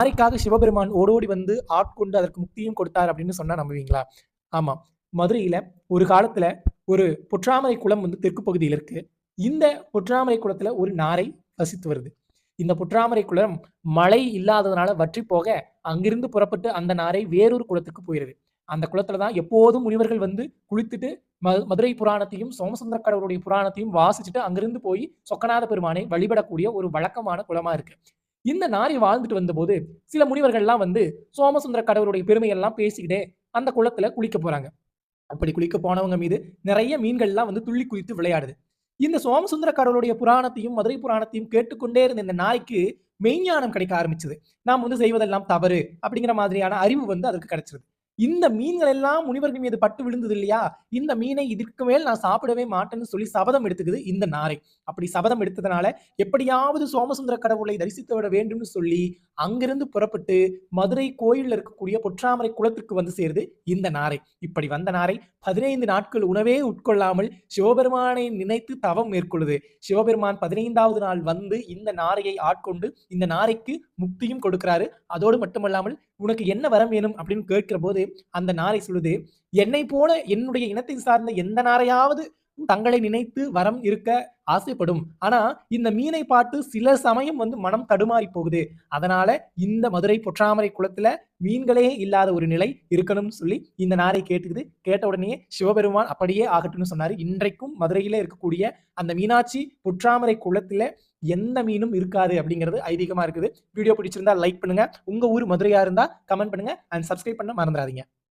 நாரைக்காக சிவபெருமான் ஓடோடி வந்து ஆட்கொண்டு அதற்கு முக்தியும் கொடுத்தார் அப்படின்னு சொன்னா நம்புவீங்களா? ஆமா. மதுரையில ஒரு காலத்துல ஒரு பொற்றாமரை குளம் வந்து தெற்கு பகுதியில் இருக்கு. இந்த பொற்றாமரை குளத்துல ஒரு நாரை வசித்து வருது. இந்த பொற்றாமரை குளம் மழை இல்லாததுனால வற்றி போக அங்கிருந்து புறப்பட்டு அந்த நாரை வேறொரு குளத்துக்கு போயிருது. அந்த குளத்துல தான் எப்போதும் முனிவர்கள் வந்து குளித்துட்டு ம- மதுரை புராணத்தையும் சோமசுந்தர கடவுளுடைய புராணத்தையும் வாசிச்சுட்டு அங்கிருந்து போய் சொக்கநாத பெருமானை வழிபடக்கூடிய ஒரு வழக்கமான குளமா இருக்கு. இந்த நாரி வாழ்ந்துட்டு வந்தபோது சில முனிவர்கள்லாம் வந்து சோமசுந்தர கடவுளுடைய பெருமையெல்லாம் பேசிக்கிட்டே அந்த குளத்துல குளிக்க போறாங்க. அப்படி குளிக்க போனவங்க மீது நிறைய மீன்கள்லாம் வந்து துள்ளி குதித்து விளையாடுது. இந்த சோமசுந்தர கடவுளுடைய புராணத்தையும் மதுரை புராணத்தையும் கேட்டுக்கொண்டே இருந்த இந்த நாய்க்கு மெய்ஞானம் கிடைக்க ஆரம்பிச்சது. நாம் வந்து செய்வதெல்லாம் தவறு அப்படிங்கிற மாதிரியான அறிவு வந்து அதற்கு கிடைச்சிருது. இந்த மீன்கள் எல்லாம் முனிவர்கள் மீது பட்டு விழுந்தது இல்லையா? இந்த மீனை இதற்கு மேல் நான் சாப்பிடவே மாட்டேன்னு சொல்லி சபதம் எடுத்துக்குது இந்த நாரை. அப்படி சபதம் எடுத்ததுனால எப்படியாவது சோமசுந்தர கடவுளை தரிசித்து விட வேண்டும்னு சொல்லி அங்கிருந்து புறப்பட்டு மதுரை கோயிலில் இருக்கக்கூடிய பொற்றாமரை குளத்திற்கு வந்து சேருது இந்த நாரை. இப்படி வந்த நாரை பதினைந்து நாட்கள் உணவே உட்கொள்ளாமல் சிவபெருமானை நினைத்து தவம் மேற்கொள்ளுது. சிவபெருமான் பதினைந்தாவது நாள் வந்து இந்த நாரையை ஆட்கொண்டு இந்த நாரைக்கு முக்தியும் கொடுக்கிறாரு. அதோடு மட்டுமல்லாமல் உனக்கு என்ன வரம் வேணும் அப்படின்னு கேட்கிற போது அந்த நாரை சொல்லுது என்னை போல என்னுடைய இனத்தை சார்ந்த எந்த நாரையாவது தங்களை நினைத்து வரம் இருக்க ஆசைப்படும். ஆனா இந்த மீனை பார்த்து சில சமயம் வந்து மனம் தடுமாறி போகுது. அதனால இந்த மதுரை பொற்றாமரை குளத்துல மீன்களே இல்லாத ஒரு நிலை இருக்கணும்னு சொல்லி இந்த நாரை கேட்டுக்குது. கேட்ட உடனே சிவபெருமான் அப்படியே ஆகட்டும்னு சொன்னாரு. இன்றைக்கும் மதுரையில இருக்கக்கூடிய அந்த மீனாட்சி பொற்றாமரை குளத்துல எந்த மீனும் இருக்காது அப்படிங்கிறது ஐதீகமா இருக்குது. வீடியோ பிடிச்சிருந்தா லைக் பண்ணுங்க. உங்க ஊர் மதுரையா இருந்தா கமெண்ட் பண்ணுங்க அண்ட் சப்ஸ்கிரைப் பண்ண மறந்துடாதீங்க.